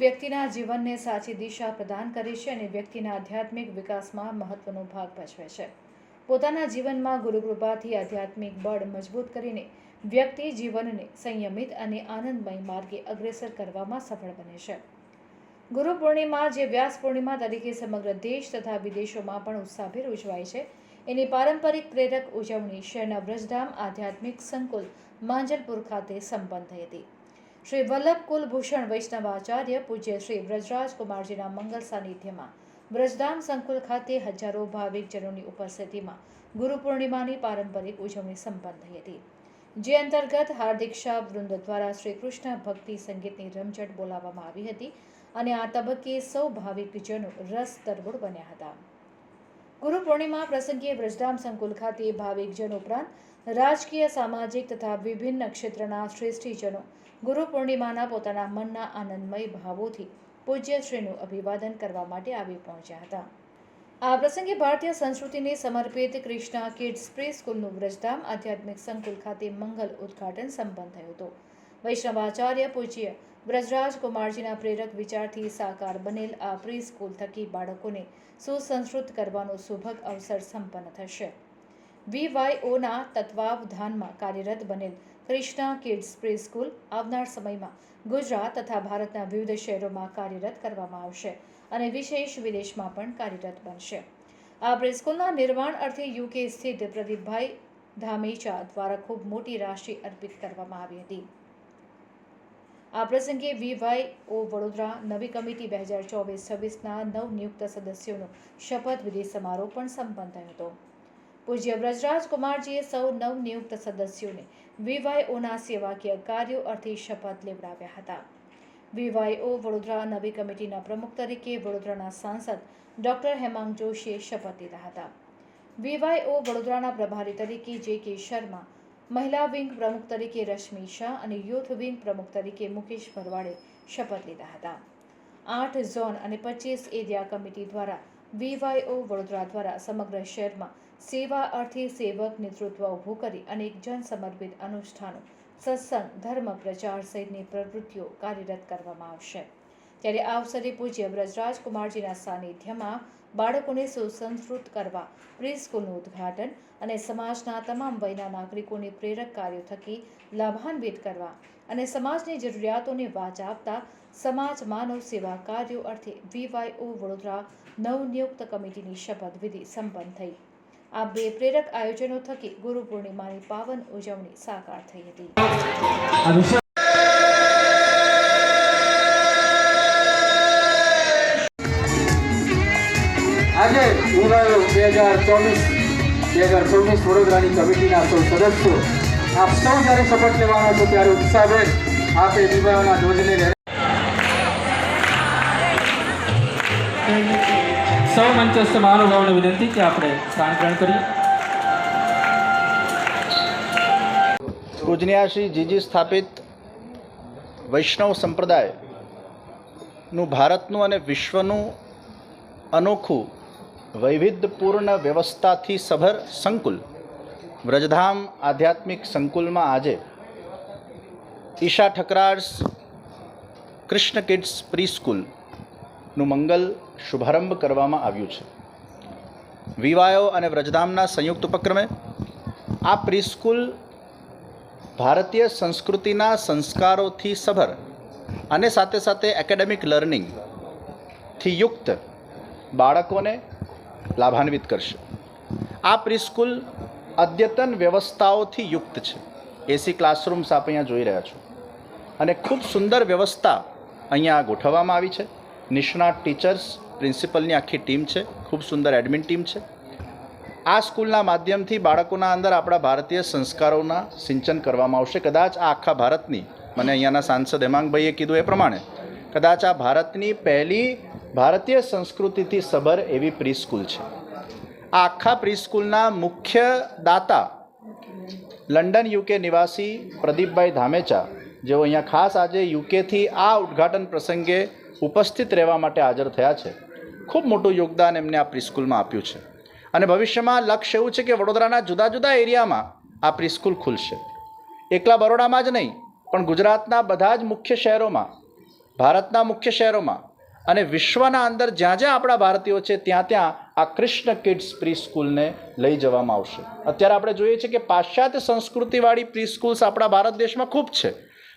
વ્યક્તિના જીવનને સાચી દિશા પ્રદાન કરે છે અને વ્યક્તિના આધ્યાત્મિક વિકાસમાં મહત્વનો ભાગ ભજવે છે. પોતાના જીવનમાં ગુરુકૃપાથી આધ્યાત્મિક બળ મજબૂત કરીને વ્યક્તિ જીવનને સંયમિત અને આનંદમય માર્ગે અગ્રેસર કરવામાં સફળ બને છે. ગુરુ પૂર્ણિમા જે વ્યાસ પૂર્ણિમા તરીકે સમગ્ર દેશ તથા વિદેશોમાં પણ ઉત્સાહભેર ઉજવાય છે. એની પારંપરિક પ્રેરક ઉજવણી શહેરના વ્રજધામ આધ્યાત્મિક સંકુલ માંજલપુર ખાતે સંપન્ન થઈ હતી. શ્રી વલ્લભ કુલભૂષણ વૈષ્ણવાચાર્ય પૂજ્ય શ્રી વ્રજરાજ કુમારજીના મંગલ સાનિધ્યમાં બ્રજધામ સંકુલ ખાતે હજારો ભાવિકજનોની ઉપસ્થિતિમાં ગુરુ પૂર્ણિમાની પારંપરિક ઉજવણી સંપન્ન થઈ હતી. જે અંતર્ગત હાર્દિક શાહ વૃંદ દ્વારા શ્રી કૃષ્ણ ભક્તિ સંગીતની રમઝટ બોલાવવામાં આવી હતી અને આ તબક્કે સૌ ભાવિકજનો રસ તરબોળ બન્યા હતા. ગુરુ પૂર્ણિમા પ્રસંગે વ્રજધામ સંકુલ ખાતે ભાવિકજન ઉપરાંત રાજકીય, સામાજિક તથા વિભિન્ન ક્ષેત્રના શ્રેષ્ઠીજનો ગુરુ પૂર્ણિમાના પોતાના મનના આનંદમય ભાવોથી પૂજ્યશ્રીનું અભિવાદન કરવા માટે આવી પહોંચ્યા હતા. આ પ્રસંગે ભારતીય સંસ્કૃતિને સમર્પિત કૃષ્ણા કિડ્સ પ્રી સ્કૂલનું વ્રજધામ આધ્યાત્મિક સંકુલ ખાતે મંગલ ઉદ્ઘાટન સંપન્ન થયું હતું. વૈષ્ણવાચાર્ય પૂજ્ય વ્રજરાજ કુમારજીના પ્રેરક વિચારથી સાકાર બનેલ આ પ્રી સ્કૂલ થકી બાળકોને સુસંસ્કૃત કરવાનો સુભગ અવસર સંપન્ન થશે. વીવાયઓના તત્વાવધાનમાં કાર્યરત બનેલ કૃષ્ણા કિડ્સ પ્રી સ્કૂલ આવનાર સમયમાં ગુજરાત તથા ભારતના વિવિધ શહેરોમાં કાર્યરત કરવામાં આવશે અને વિશેષ વિદેશમાં પણ કાર્યરત બનશે. આ પ્રેસ્કૂલના નિર્માણ અર્થે યુકે સ્થિત પ્રદીપભાઈ ધામેચા દ્વારા ખૂબ મોટી રાશિ અર્પિત કરવામાં આવી હતી. આ પ્રસંગે વીવાયઓ વડોદરા નવી કમિટી બે હજાર ચોવીસ છવ્વીસના નવનિયુક્ત સદસ્યોનો શપથવિધિ સમારોહ પણ સંપન્ન થયો હતો. પૂજ્ય વ્રજરાજ કુમારજીએ સૌ નવનિયુક્ત સદસ્યોને વીવાયઓના સેવાકીય કાર્યો અર્થે શપથ લેવડાવ્યા હતા. વીવાયઓ વડોદરા નવી કમિટીના પ્રમુખ તરીકે વડોદરાના સાંસદ ડોક્ટર હેમાંગ જોશીએ શપથ લીધા હતા. વીવાયઓ વડોદરાના પ્રભારી તરીકે જે કે શર્મા, મહિલા વિંગ પ્રમુખ તરીકે રશ્મિ શાહ અને યુથ વિંગ પ્રમુખ તરીકે મુકેશ ભરવાડે શપથ લીધા હતા. આઠ ઝોન અને પચીસ એરિયા કમિટી દ્વારા વીવાયઓ વડોદરા દ્વારા સમગ્ર શહેરમાં સેવા અર્થે સેવક નેતૃત્વ ઊભું કરી અનેક જન સમર્પિત અનુષ્ઠાનો, સત્સંગ, ધર્મ, પ્રચાર સહિતની પ્રવૃત્તિઓ કાર્યરત કરવામાં આવશે. ત્યારે આ અવસરે પૂજ્ય વ્રજરાજ કુમારજીના સાનિધ્યમાં બાળકોને સુસંસ્કૃત કરવા પ્રી સ્કૂલનું ઉદ્ઘાટન અને સમાજના તમામ વયના નાગરિકોને પ્રેરક કાર્યો થકી લાભાન્વિત કરવા અને સમાજની જરૂરિયાતોને વાચ આપતા સમાજ માનવ સેવા કાર્યો અર્થે વીવાયઓ વડોદરા નવનિયુક્ત કમિટીની શપથવિધિ સંપન્ન થઈ. આ બે પ્રેરક આયોજનો થકી ગુરુ પૂર્ણિમાની પાવન ઉજવણી સાકાર થઈ હતી. આજે ઉનાળો બે હજાર ચોવીસ, બે હજાર ચોવીસ વડોદરાની કમિટીના સૌ સદસ્યો આપ સૌ જ્યારે શપથ લેવાના છો ત્યારે ઉત્સાહભેર આપે વિભાગના ધ્વજને સૌ મંચસ્થ મહાનુભાવોને વિનંતી કે આપણે સ્નાન ગ્રહણ કરીએ. પૂજનીય શ્રી જીજી સ્થાપિત વૈષ્ણવ સંપ્રદાયનું ભારતનું અને વિશ્વનું અનોખું વૈવિધ્યપૂર્ણ વ્યવસ્થાથી સભર સંકુલ, વ્રજધામ આધ્યાત્મિક સંકુલમાં આજે ઈશા ઠકરાર્સ કૃષ્ણ કિડ્સ પ્રી સ્કૂલનું મંગલ શુભારંભ કરવામાં આવ્યું છે. વિવાયો અને વ્રજધામના સંયુક્ત ઉપક્રમે આ પ્રિસ્કૂલ ભારતીય સંસ્કૃતિના સંસ્કારોથી સભર અને સાથે સાથે એકેડેમિક લર્નિંગથી યુક્ત બાળકોને લાભાન્વિત કરશે. આ પ્રીસ્કૂલ અદ્યતન વ્યવસ્થાઓથી યુક્ત છે. એસી ક્લાસરૂમ્સ આપ અહીંયા જોઈ રહ્યા છો. અને ખૂબ સુંદર વ્યવસ્થા અહીંયા ગોઠવવામાં આવી છે. નિષ્ણાત ટીચર્સ, પ્રિન્સિપલની આખી ટીમ છે. ખૂબ સુંદર એડમિન ટીમ છે. આ સ્કૂલના માધ્યમથી બાળકોના અંદર આપણા ભારતીય સંસ્કારોના સિંચન કરવામાં આવશે. કદાચ આ આખા ભારતની, મને અહીંયાના સાંસદ હેમાંગભાઈએ કીધું એ પ્રમાણે, કદાચ આ ભારતની પહેલી ભારતીય સંસ્કૃતિથી સભર એવી પ્રી સ્કૂલ છે. આ આખા પ્રી સ્કૂલના મુખ્ય દાતા લંડન યુકે નિવાસી પ્રદીપભાઈ ધામેચા, જેઓ અહીંયા ખાસ આજે યુકેથી આ ઉદ્ઘાટન પ્રસંગે ઉપસ્થિત રહેવા માટે હાજર થયા છે. ખૂબ મોટું યોગદાન એમને આ પ્રિસ્કૂલમાં આપ્યું છે. અને ભવિષ્યમાં લક્ષ્ય એવું છે કે વડોદરાના જુદા જુદા એરિયામાં આ પ્રિસ્કૂલ ખુલશે. એકલા બરોડામાં જ નહીં, પણ ગુજરાતના બધા જ મુખ્ય શહેરોમાં, ભારતના મુખ્ય શહેરોમાં અને વિશ્વના અંદર જ્યાં જ્યાં આપણા ભારતીયો છે, ત્યાં ત્યાં આ કૃષ્ણ કિડ્સ પ્રી સ્કૂલને લઈ જવામાં આવશે. અત્યારે આપણે જોઈએ છીએ કે પાશ્ચાત્ય સંસ્કૃતિવાળી પ્રી સ્કૂલ્સ આપણા ભારત દેશમાં ખૂબ છે.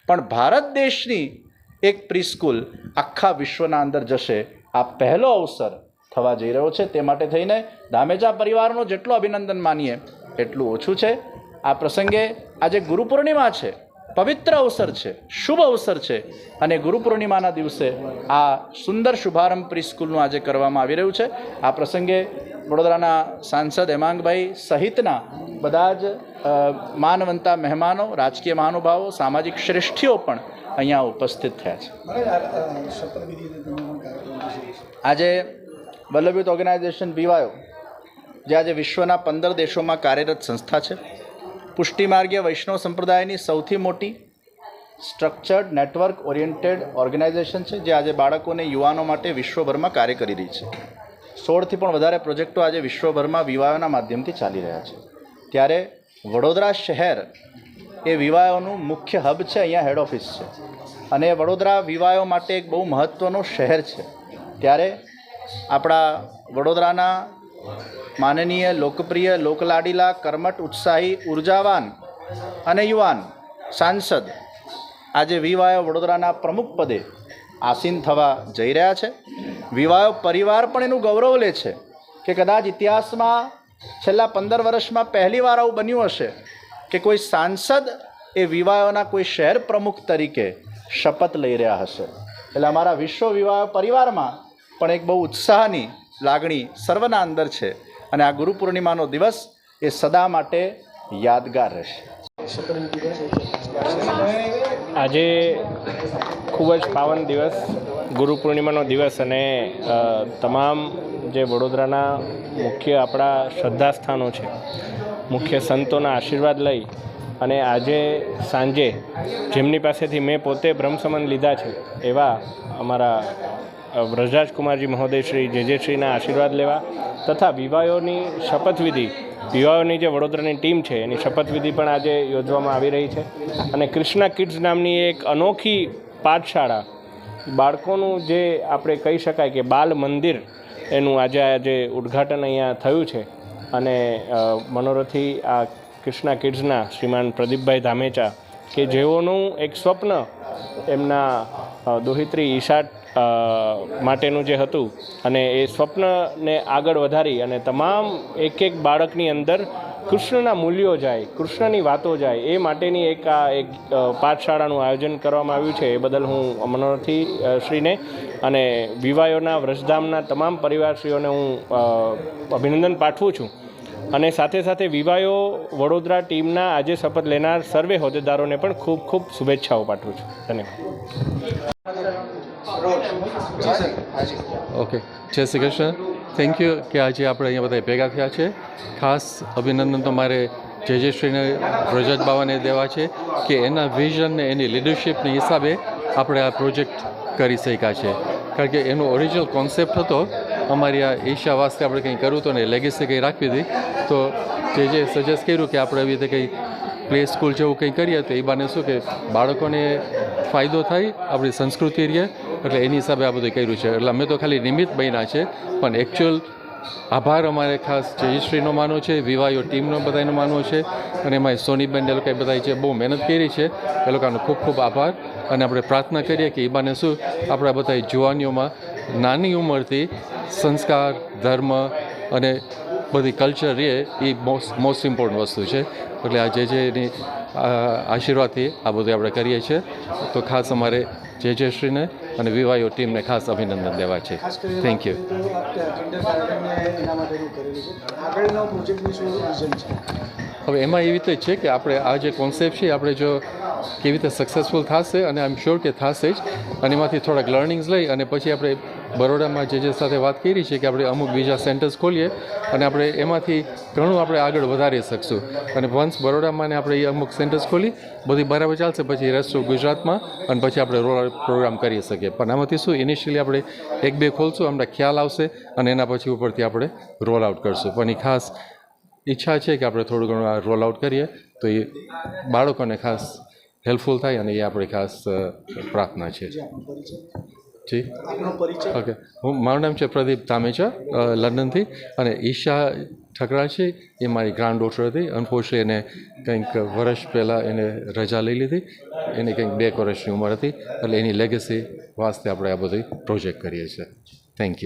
પણ ભારત દેશની એક પ્રિસ્કૂલ આખા વિશ્વના અંદર જશે. આ પહેલો અવસર થવા જઈ રહ્યો છે. તે માટે થઈને ધામેજા પરિવારનો જેટલો અભિનંદન માનીએ, એટલું ઓછું છે. આ પ્રસંગે આજે ગુરુ પૂર્ણિમા છે. પવિત્ર અવસર છે. શુભ અવસર છે. અને ગુરુ પૂર્ણિમાના દિવસે આ સુંદર શુભારંભ પ્રિસ્કૂલનું આજે કરવામાં આવી રહ્યું છે. આ પ્રસંગે વડોદરાના સાંસદ હેમાંગભાઈ સહિતના બધા જ માનવંતા મહેમાનો, રાજકીય મહાનુભાવો, સામાજિક શ્રેષ્ઠીઓ પણ અહીંયા ઉપસ્થિત થયા છે. આજે વલ્લભયુત ઓર્ગેનાઇઝેશન બીવાયો જે આજે વિશ્વના પંદર દેશોમાં કાર્યરત સંસ્થા છે. પુષ્ટિમાર્ગીય વૈષ્ણવ સંપ્રદાયની સૌથી મોટી સ્ટ્રક્ચર્ડ નેટવર્ક ઓરિએન્ટેડ ઓર્ગેનાઇઝેશન છે, જે આજે બાળકોને યુવાનો માટે વિશ્વભરમાં કાર્ય કરી રહી છે. સોળથી પણ વધારે પ્રોજેક્ટો આજે વિશ્વભરમાં વિવાહોના માધ્યમથી ચાલી રહ્યા છે. ત્યારે વડોદરા શહેર એ વિવાહોનું મુખ્ય હબ છે, અહીંયા હેડ ઓફિસ છે. અને વડોદરા વિવાહો માટે એક બહુ મહત્ત્વનું શહેર છે. ત્યારે આપણા વડોદરાના માનનીય, લોકપ્રિય, લોકલાડીલા, કર્મઠ, ઉત્સાહી, ઉર્જાવાન અને યુવાન સાંસદ આજે વિવાયો વડોદરાના પ્રમુખ પદે આસીન થવા જઈ રહ્યા છે. વિવાયો પરિવાર પણ એનું ગૌરવ લે છે કે કદાચ ઇતિહાસમાં છેલ્લા પંદર વર્ષમાં પહેલીવાર આવું બન્યું હશે. કે કોઈ સાંસદ એ વિવાહોના કોઈ શહેર પ્રમુખ તરીકે શપથ લઈ રહ્યા હશે. એટલે અમારા વિશ્વ વિવાહ પરિવારમાં પણ એક બહુ ઉત્સાહની લાગણી સર્વના અંદર છે અને આ ગુરુ પૂર્ણિમાનો દિવસ એ સદા માટે યાદગાર રહેશે. આજે ખૂબ જ પાવન દિવસ ગુરુ પૂર્ણિમાનો દિવસ અને તમામ જે વડોદરાના મુખ્ય આપણા શ્રદ્ધાસ્થાનો છે, મુખ્ય સંતોના આશીર્વાદ લઈ અને આજે સાંજે જેમની પાસેથી મેં પોતે બ્રહ્મસમન લીધા છે, એવા અમારા વ્રજરાજકુમારજી મહોદયશ્રી જેજેશ્રીના આશીર્વાદ લેવા તથા વિવાહોની શપથવિધિ વિવાહોની જે વડોદરાની ટીમ છે, એની શપથવિધિ પણ આજે યોજવામાં આવી રહી છે. અને કૃષ્ણા કિડ્સ નામની એક અનોખી પાઠશાળા બાળકોનું જે આપણે કહી શકાય કે બાલ મંદિર, એનું આજે આજે ઉદ્ઘાટન અહીંયા થયું છે અને મનોરથી આ કૃષ્ણા કિડ્સના શ્રીમાન પ્રદીપભાઈ ધામેચા કે જેઓનું એક સ્વપ્ન એમના દોહિત્રી ઈશાટ માટેનું જે હતું અને એ સ્વપ્નને આગળ વધારી અને તમામ એક એક બાળકની અંદર કૃષ્ણના મૂલ્યો જાય કૃષ્ણની વાતો જાય એ માટેની એક આ એક પાઠશાળાનું આયોજન કરવામાં આવ્યું છે. એ બદલ હું મનોરથી શ્રીને અને વિવાયોના વ્રજધામના તમામ પરિવારશ્રીઓને હું અભિનંદન પાઠવું છું. અને સાથે સાથે વિવાયો વડોદરા ટીમના આજે શપથ લેનાર સર્વે હોદ્દેદારોને પણ ખૂબ ખૂબ શુભેચ્છાઓ પાઠવું છું. ધન્યવાદ. ઓકે. જય શ્રી કૃષ્ણ. થેન્ક યુ કે આજે આપણે અહીંયા બધા ભેગા થયા છે. ખાસ અભિનંદન તો મારે જય શ્રીને રજત બાવાને દેવા છે કે એના વિઝનને એની લીડરશિપના હિસાબે આપણે આ પ્રોજેક્ટ કરી શક્યા છે. કારણ કે એનો ઓરિજિનલ કોન્સેપ્ટ હતો. અમારી આ એશિયા વાસ્તે આપણે કંઈ કરવું હતું ને લેગેસી કંઈ રાખવી હતી. તો જે જે સજેસ્ટ કર્યું કે આપણે એવી રીતે કંઈ પ્લે સ્કૂલ જેવું કંઈ કરીએ તો એ બાને શું કે બાળકોને ફાયદો થાય આપણી સંસ્કૃતિ રહે. એટલે એની હિસાબે આ બધું કર્યું છે. એટલે અમે તો ખાલી નિમિત્ત બન્યા છે, પણ એકચ્યુઅલ આભાર અમારે ખાસ જયશ્રીનો માનવો છે વિવાયો ટીમનો બધાનો માનવો છે, અને એમાં સોનીબેન એ લોકોએ બધા જે બહુ મહેનત કરી છે, એ લોકોનો ખૂબ ખૂબ આભાર. અને આપણે પ્રાર્થના કરીએ કે એ બાને શું આપણા બધા જુવાનીઓમાં નાની ઉંમરથી સંસ્કાર, ધર્મ અને બધી કલ્ચર રહે એ મોસ્ટ મોસ્ટ ઇમ્પોર્ટન્ટ વસ્તુ છે. એટલે આ જે જે એની આશીર્વાદથી આ બધું આપણે કરીએ છીએ. તો ખાસ અમારે જે જે શ્રીને અને વિવાયો ટીમને ખાસ અભિનંદન દેવા છે. થેન્ક યુ હવે એમાં એવી રીતે છે કે આપણે આ જે કોન્સેપ્ટ છે આપણે જો કેવી રીતે સક્સેસફુલ થશે અને આઈ એમ શ્યોર કે થશે જ અને એમાંથી થોડાક લર્નિંગ્સ લઈ અને પછી આપણે બરોડામાં જે જે સાથે વાત કરી છે કે આપણે અમુક બીજા સેન્ટર્સ ખોલીએ અને આપણે એમાંથી ઘણું આપણે આગળ વધારી શકશું. અને વન્સ બરોડામાં ને આપણે એ અમુક સેન્ટર્સ ખોલી, બધી બરાબર ચાલશે, પછી રેસ્ટ ગુજરાતમાં અને પછી આપણે રોલ પ્રોગ્રામ કરી શકીએ. પણ આમાંથી શું ઇનિશિયલી આપણે એક બે ખોલશું અમને ખ્યાલ આવશે અને એના પછી ઉપરથી આપણે રોલ આઉટ કરશું. પણ એ ખાસ ઈચ્છા છે કે આપણે થોડું ઘણું રોલ આઉટ કરીએ, તો એ બાળકોને ખાસ હેલ્પફુલ થાય અને એ આપણી ખાસ પ્રાર્થના છે. જે. પરિચય? ઓકે. હું મારું નામ છે પ્રદીપ તામેચા લંડનથી. અને ઈશા ઠકરા છે એ મારી ગ્રાન્ડ ડોટર હતી. અનફોર્ચ્યુનેટલી એને કંઈક વર્ષ પહેલાં એને રજા લઈ લીધી. એની કંઈક બે વર્ષની ઉંમર હતી. એટલે એની લેગસી વાસ્તે આપણે આ બધી પ્રોજેક્ટ કરીએ છીએ. Thank you